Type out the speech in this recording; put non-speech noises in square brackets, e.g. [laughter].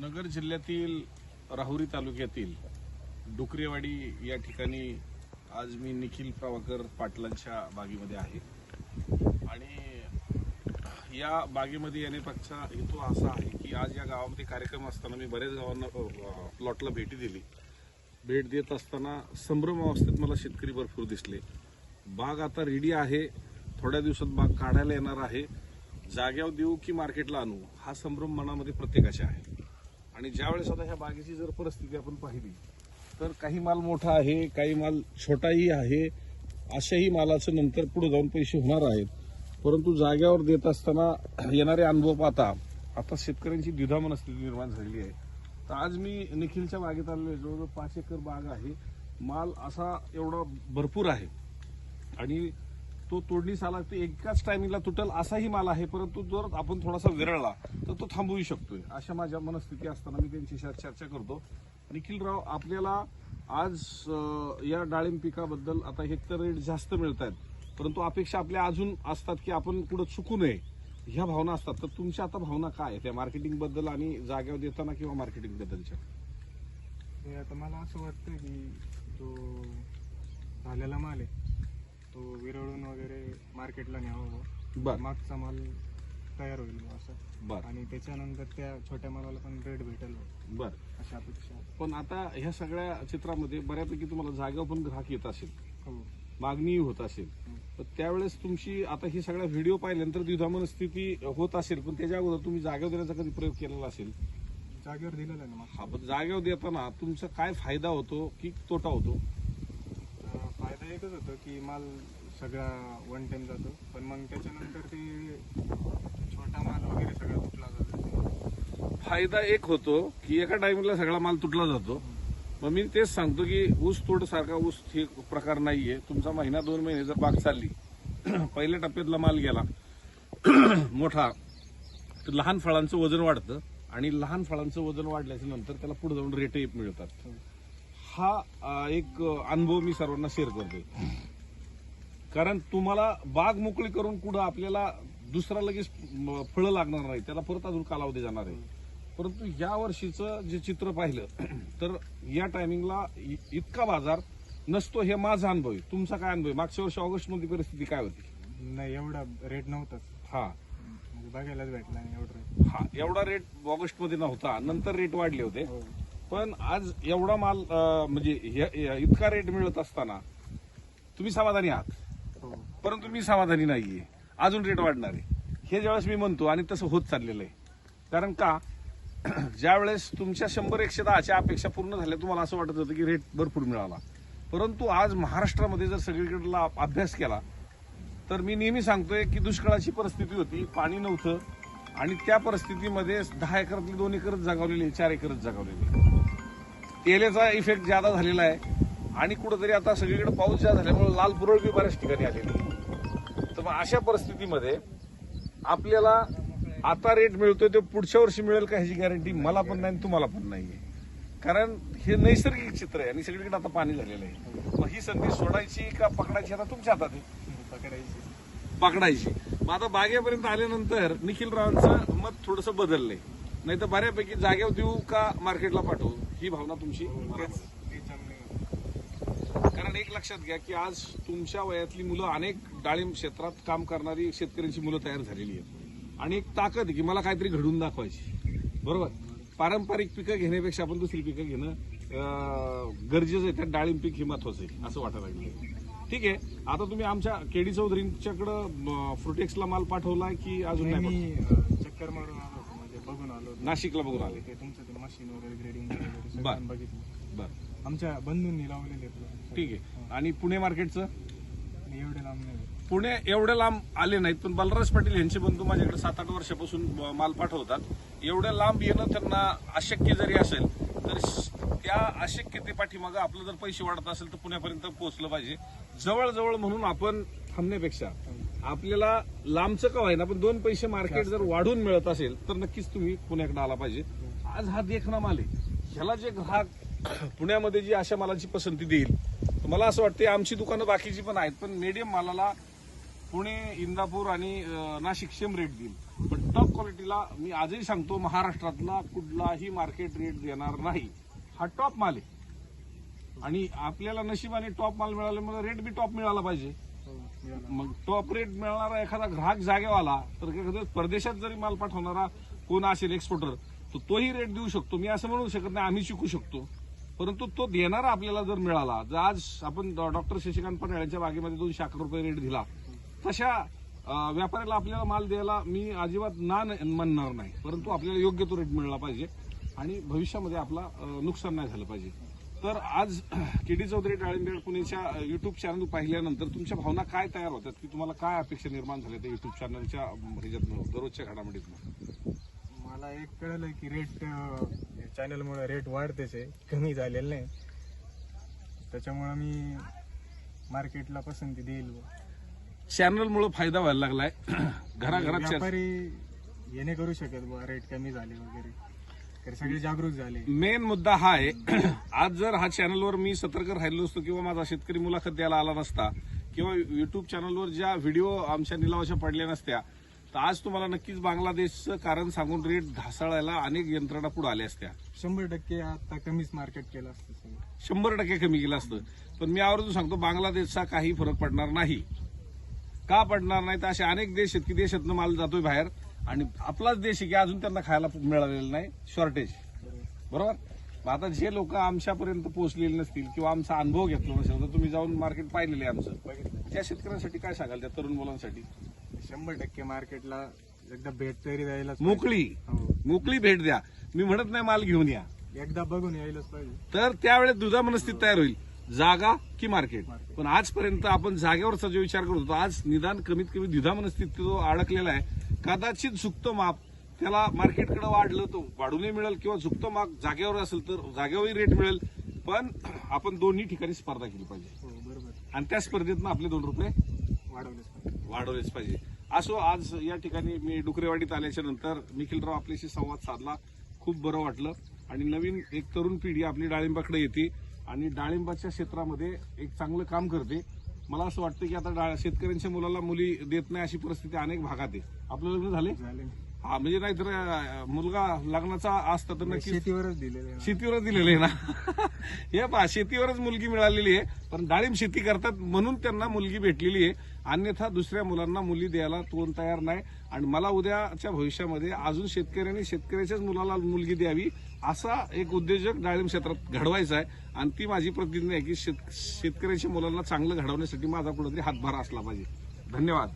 नगर जिल्ह्यातील राहुरी तालुक्यातील डुकरेवाडी या ठिकाणी आज मी निखिल प्रभाकर पाटलांच्या बागेमध्ये आहे. आणि या बागेमध्ये येण्यापेक्षा हेतू असा आहे की आज या गावामध्ये कार्यक्रम असताना मी बऱ्याच गावांना प्लॉटला भेटी दिली. भेट देत असताना संभ्रम अवस्थेत मला शेतकरी भरपूर दिसले. बाग आता रेडी आहे. थोड्या दिवसात बाग काढायला येणार आहे. जाग्यावर देऊ की मार्केटला आणू? हा संभ्रम मनामध्ये प्रत्येकाच्या आहे. आणि ज्यावेळेस आता ह्या बागेची जर परिस्थिती आपण पाहिली तर काही माल मोठा आहे काही माल छोटाही आहे अशाही मालाचं नंतर पुढे जाऊन पैसे होणार आहेत. परंतु जाग्यावर देत असताना येणारे अनुभव पाहता आता शेतकऱ्यांची द्विधा मनस्थिती निर्माण झालेली आहे. तर आज मी निखिलच्या बागेत आलेलो आहे जवळजवळ पाच एकर बाग आहे. माल असा एवढा भरपूर आहे. आणि तो तोडणीस आला ते एकाच टायमिंगला तुटल असाही माल आहे. परंतु जर आपण थोडासा विरळला तर तो थांबवू शकतोय. अशा माझ्या मनस्थिती असताना मी त्यांच्याशी चर्चा करतो. निखिलराव आपल्याला आज या डाळिंब पिकाबद्दल आता हेक्टर रेट जास्त मिळत आहेत परंतु अपेक्षा आपल्या अजून असतात की आपण कुठं चुकू नये ह्या भावना असतात. तर तुमच्या आता भावना काय त्या मार्केटिंगबद्दल आणि जाग्यावर देताना किंवा मार्केटिंग बद्दलच्या? हे आता मला असं वाटतं की तो झालेला माल आहे तो विरळून वगैरे मार्केटला न्यावं बर. मागचा माल तयार होईल बुवा असं. बर. आणि त्याच्यानंतर त्या छोट्या मालाला पण रेट भेटेल बुवा, बर. अशी अपेक्षा. आहे. पण आता ह्या सगळ्या चित्रामध्ये बऱ्यापैकी तुम्हाला जागेवर पण ग्राहक येत असेल. हो. मागणीही होत असेल. हं. तर त्यावेळेस तुमची आता ही सगळ्या व्हिडिओ पाहिल्यानंतर द्विधा मनस्थिती होत असेल पण त्याच्या अगोदर तुम्ही जागेवर देण्याचा कधी प्रयोग केलेला असेल? जागेवर दिलेलं आहे ना हा पण जागेवर देताना तुमचा काय फायदा होतो की तोटा होतो? एकच होतो की माल सगळा वन टाइम जातो. पण मग त्याच्यानंतर ते छोटा माल वगैरे सगळा तुटला जातो. फायदा एक होतो की एका टाइमला सगळा माल तुटला जातो. मग मी तेच सांगतो की ऊस तोड सारखा ऊस हे प्रकार नाहीये. तुमचा महिना दोन महिने जर बाग चालली. [clears throat] पहिल्या टप्प्यातला माल गेला. [clears throat] मोठा. तर लहान फळांचं वजन वाढतं आणि लहान फळांचं वजन वाढल्याच्या नंतर त्याला पुढे जाऊन रेटही मिळतात. हा एक अनुभव मी सर्वांना शेअर करतोय. कारण तुम्हाला बाग मोकळी करून कुठं आपल्याला दुसरा लगेच फळं लागणार नाही. त्याला परत अजून कालावधी जाणार आहे. परंतु या वर्षीचं जे चित्र पाहिलं [clears throat] तर या टायमिंगला इतका बाजार नसतो हे माझा अनुभव आहे. तुमचा काय अनुभव आहे? मागच्या वर्षी ऑगस्टमध्ये परिस्थिती काय होती? नाही एवढा रेट नव्हताच. हा. म्हणजे बघायलाच भेटला नाही एवढा रेट हा एवढा रेट ऑगस्टमध्ये नव्हता. नंतर रेट वाढले होते. हो. पण आज एवढा माल म्हणजे इतका रेट मिळत असताना तुम्ही समाधानी आहात. हो. परंतु मी समाधानी नाहीये. अजून रेट वाढणार आहे. हे ज्यावेळेस मी म्हणतो आणि तसं होत चाललेलं आहे. कारण का? [clears throat] ज्या वेळेस तुमच्या शंभर एकशे दहाच्या अपेक्षा पूर्ण झाल्या तुम्हाला असं वाटत होतं की रेट भरपूर मिळाला. परंतु आज महाराष्ट्रामध्ये जर सगळीकडला अभ्यास केला तर मी नेहमी सांगतोय की दुष्काळाची परिस्थिती होती पाणी नव्हतं आणि त्या परिस्थितीमध्ये दहा एकरातली दोन एकरच जगावलेली चार एकरच जगावलेली तेलेचा इफेक्ट ज्यादा झालेला आहे. आणि कुठंतरी आता सगळीकडे पाऊस ज्या झाल्यामुळे लाल पुरळ बी बऱ्याच ठिकाणी आलेली तर मग अशा परिस्थितीमध्ये आपल्याला आता रेट मिळतोय ते पुढच्या वर्षी मिळेल का ह्याची गॅरंटी मला पण नाही आणि तुम्हाला पण नाहीये. कारण हे नैसर्गिक चित्र आहे आणि सगळीकडे आता पाणी झालेलं आहे. मग ही संधी सोडायची का पकडायची आता तुमच्या हातात आहे? पकडायची. पकडायची मग आता बागेपर्यंत आल्यानंतर निखिल रावांचं मत थोडस बदललंय. नाही तर बऱ्यापैकी जागेवर देऊ का मार्केटला पाठवू? ही भावना तुमची? कारण एक लक्षात घ्या की आज तुमच्या वयातली मुलं अनेक डाळिंब क्षेत्रात काम करणारी शेतकऱ्यांची मुलं तयार झालेली आहेत. आणि एक ताकद की मला काहीतरी घडवून दाखवायची. बरोबर? पारंपरिक पिकं घेण्यापेक्षा आपण दुसरी पिकं घेणं गरजेचं आहे. त्यात डाळिंब पीक हे महत्वाचं आहे असं वाटायला लागलं ठीक आहे. आता तुम्ही आमच्या केडी चौधरींच्याकडं फ्रुटेक्सला माल पाठवलाय की अजून नाही, चक्कर मारून बघून आलो होतो. नाशिकला बघून आले. ते तुमचं ते मशीन वगैरे ग्रेडिंग वगैरे बर. सगळं बघितलं. बर. आमच्या बंधूंनी लावलेले आहेत. ठीक आहे. आणि पुणे मार्केटचं आणि एवढे लांब नाही. पुणे एवढे लांब आले नाहीत पण बलराज पाटील यांचे बंधू माझ्याकडे सात आठ वर्षापासून माल पाठवतात एवढ्या लांब येणं त्यांना अशक्य जरी असेल तर श- त्या अशक्यते पाठीमागं आपलं जर पैसे वाढत असेल तर पुण्यापर्यंत पोहोचलं पाहिजे. जवळजवळ म्हणून आपण थांबण्यापेक्षा आपल्याला लांबचं का व्हायना पण दोन पैसे मार्केट जर वाढून मिळत असेल तर नक्कीच तुम्ही पुण्याकडे आला पाहिजे. आज हा देखना माल आहे. ह्याला जे ग्राहक पुण्यामध्ये जी अशा मालाची पसंती देईल तर मला असं वाटतं आमची दुकानं बाकीची पण आहेत पण मीडियम मालाला पुणे इंदापूर आणि नाशिक सेम रेट देईल. पण टॉप क्वालिटीला मी आजही सांगतो महाराष्ट्रातला कुठलाही मार्केट रेट देणार नाही. हा टॉप माल आहे. आणि आपल्याला नशिबाने टॉप माल मिळाल्यामुळे रेट बी टॉप मिळाला पाहिजे. मग तो अपरेट मिळणारा एखादा ग्राहक जागेवाला तर एखाद्या परदेशात जरी माल पाठवणारा कोण असेल एक्सपोर्टर तर तोही रेट देऊ शकतो. मी असं म्हणू शकत नाही आम्ही शिकू शकतो. परंतु तो देणारा आपल्याला जर मिळाला जर आज आपण डॉक्टर शशिकांत पन्हाळ्यांच्या बागेमध्ये दोनशे अकरा रुपये रेट दिला तशा व्यापाऱ्याला आपल्याला माल द्यायला मी अजिबात ना म्हणणार नाही. परंतु आपल्याला योग्य तो रेट मिळाला पाहिजे आणि भविष्यामध्ये आपला नुकसान नाही झालं पाहिजे. तर आज [clears throat] केडी चौधरी डाळिंबेड पुणेच्या युट्यूब चॅनल पाहिल्यानंतर तुमच्या भावना काय तयार होतात की तुम्हाला काय अपेक्षा निर्माण झाल्या त्या युट्यूब चॅनलच्या ह्याच्यातनं दररोजच्या घडामोडीतनं मला एक कळलं की रेट चॅनलमुळे रेट वाढतेच आहे कमी झालेलं नाही. त्याच्यामुळे मी मार्केटला पसंती देईल. चॅनलमुळे फायदा व्हायला लागलाय. [clears throat] घराघरात व्यापारी हे नाही करू शकत बुवा रेट कमी झाले वगैरे. तर सगळे जागरूक झाले. मेन मुद्दा हा आहे [clears throat] आज जर हा चॅनलवर मी सतर्क राहिलो असतो किंवा माझा शेतकरी मुलाखत द्यायला आला नसता किंवा युट्यूब चॅनलवर ज्या व्हिडिओ आमच्या निलावाच्या पडल्या नसत्या तर आज तुम्हाला नक्कीच बांगलादेशचं कारण सांगून रेट ढासळायला अनेक यंत्रणा पुढे आल्या असत्या. शंभर टक्के आता कमीच मार्केट केलं असतं सगळं. शंभर टक्के कमी केलं असतं. पण मी आवर्जून सांगतो बांगलादेशचा काही फरक पडणार नाही. का पडणार नाही? तर असे अनेक देश आहेत की देशातनं माल जातोय बाहेर. आणि आपलाच देश आहे की अजून त्यांना खायला मिळालेलं नाही शॉर्टेज बरोबर? मग आता जे लोक आमच्यापर्यंत पोहोचलेले नसतील किंवा आमचा अनुभव घेतला नसेल तर तुम्ही जाऊन मार्केट पाहिलेलं आहे आमचं. त्या शेतकऱ्यांसाठी काय सांगाल त्या तरुण मुलांसाठी? शंभर टक्के मार्केटला एकदा भेट तरी द्यायलाच मोकळी. हो. मोकळी भेट द्या. मी म्हणत नाही माल घेऊन या. एकदा बघून यायलाच पाहिजे. तर त्यावेळेस दुधा मनस्थिती तयार होईल. जागा की मार्केट. पण आजपर्यंत आपण जागेवरचा जो विचार करत होतो आज निदान कमीत कमी दुधा मनस्थिती जो अडकलेला आहे. कदाचित झुकतं माप. त्याला मार्केटकडे वाढलं तर वाढूनही मिळेल किंवा झुकतं माप जागेवर असेल तर जागेवरही रेट मिळेल. पण आपण दोन्ही ठिकाणी स्पर्धा केली पाहिजे. हो बरोबर. आणि त्या स्पर्धेतनं आपले दोन रुपये वाढवलेच वाढवलेच पाहिजे. असो आज या ठिकाणी मी डुकरेवाडीत आल्याच्यानंतर निखिलराव आपल्याशी संवाद साधला. खूप बरं वाटलं. आणि नवीन एक तरुण पिढी आपली डाळिंबाकडे येते. आणि डाळिंबाच्या क्षेत्रामध्ये एक चांगलं काम करते. मला असं वाटतं की आता डा- शेतकऱ्यांच्या मुलाला मुली देत नाही अशी परिस्थिती अनेक भागात आहे. आपलं लग्न झाले. हा म्हणजे नाहीतर मुलगा लग्नाचा असता तर नक्कीच शेतीवरच दिलेले. शेतीवरच दिलेलं आहे ना? [laughs] हे पहा शेतीवरच मुलगी मिळालेली आहे पण डाळिंब शेती करतात म्हणून त्यांना मुलगी भेटलेली आहे. अन्यथा दुसऱ्या मुलांना मुली द्यायला कोण तयार नाही. आणि मला उद्याच्या भविष्यामध्ये अजून शेतकऱ्यांनी शेतकऱ्याच्याच मुलाला मुलगी द्यावी असा एक उद्योजक डाळिंब क्षेत्रात घडवायचा आहे. आणि ती माझी प्रतिज्ञा आहे की शेत- शेतकऱ्याच्या मुलांना चांगलं घडवण्यासाठी माझा कुठेतरी हातभार असला पाहिजे. धन्यवाद.